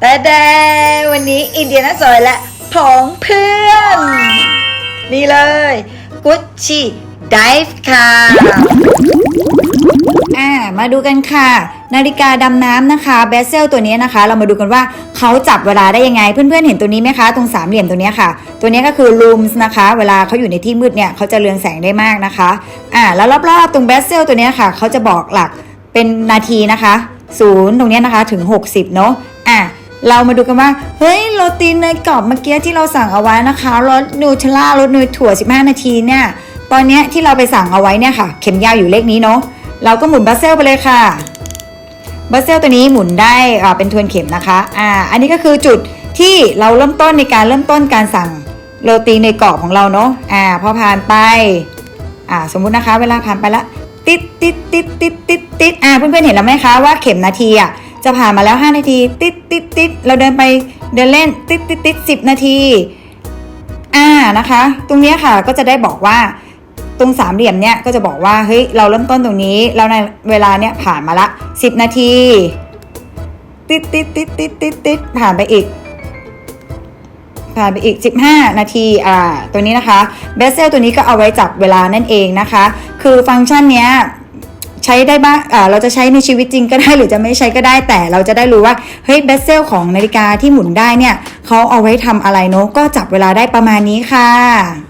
แต่แดวันนี้อินเดียนาสวยและผองเพื่อน นี่เลยกุชชี่ไดฟ์ค่ะอ่ามาดูกันค่ะ นาฬิกาดำน้ำนะคะเบสเซลตัวนี้นะคะ เรามาดูกันว่าเขาจับเวลาได้ยังไง เพื่อนๆเห็นตัวนี้ไหมคะ ตรงสามเหลี่ยมตัวนี้ค่ะ ตัวนี้ก็คือลูมส์นะคะ เวลาเขาอยู่ในที่มืดเนี่ยเขาจะเรืองแสงได้มากนะคะอ่าแล้วรอบๆตรงเบสเซลตัวนี้ค่ะเขาจะบอกหลักเป็นนาทีนะคะศูนย์ตรงนี้นะคะถึง 60 เนาะ เรามาดูกันว่า เฮ้ย โรตีเนยกรอบเมื่อกี้ที่เราสั่งเอาไว้นะคะรสนูเทลล่ารสเนยถั่ว 15 นาทีเนี่ย ตอนนี้ที่เราไปสั่งเอาไว้เนี่ยค่ะ เข็มยาวอยู่เลขนี้เนาะ เราก็หมุนบัสเซลไปเลยค่ะบัสเซลตัวนี้หมุนได้อ่าเป็นทวนเข็มนะคะ อ่า อันนี้ก็คือจุดที่เราเริ่มต้นในการเริ่มต้นการสั่งโรตีในกรอบของเราเนาะ อ่า พอผ่านไป อ่า สมมุตินะคะ เวลาผ่านไปละ ติดติดติดติดติดติดอ่า เพื่อนๆเห็นแล้วไหมคะว่าเข็มนาทีอะ จะผ่านมาแล้ว 5 นาที ติดติดติดเราเดินไปเดินเล่นติดติดติดสิบนาที อ่านะคะ ตรงนี้ค่ะก็จะได้บอกว่าตรงสามเหลี่ยมเนี่ยก็จะบอกว่าเฮ้ยเราเริ่มต้นตรงนี้เราในเวลาเนี่ยผ่านมาละ 10 นาที ติดติดติดติดติดติดผ่านไปอีก ผ่านไปอีก 15 นาทีอ่าตัวนี้นะคะเบสเซลตัวนี้ก็เอาไว้จับเวลานั่นเองนะคะ คือฟังก์ชันเนี้ย ช้ได้บ้างอ่าเราจะใช้ในชีวิตจริงก็ได้หรือจะไม่ใช้ก็ได้แต่เราจะได้รู้ว่าเฮ้ยเบสเซลของนาฬิกาที่หมุนได้เนี่ยเขาเอาไว้ทำอะไรเนาะก็จับเวลาได้ประมาณนี้ค่ะ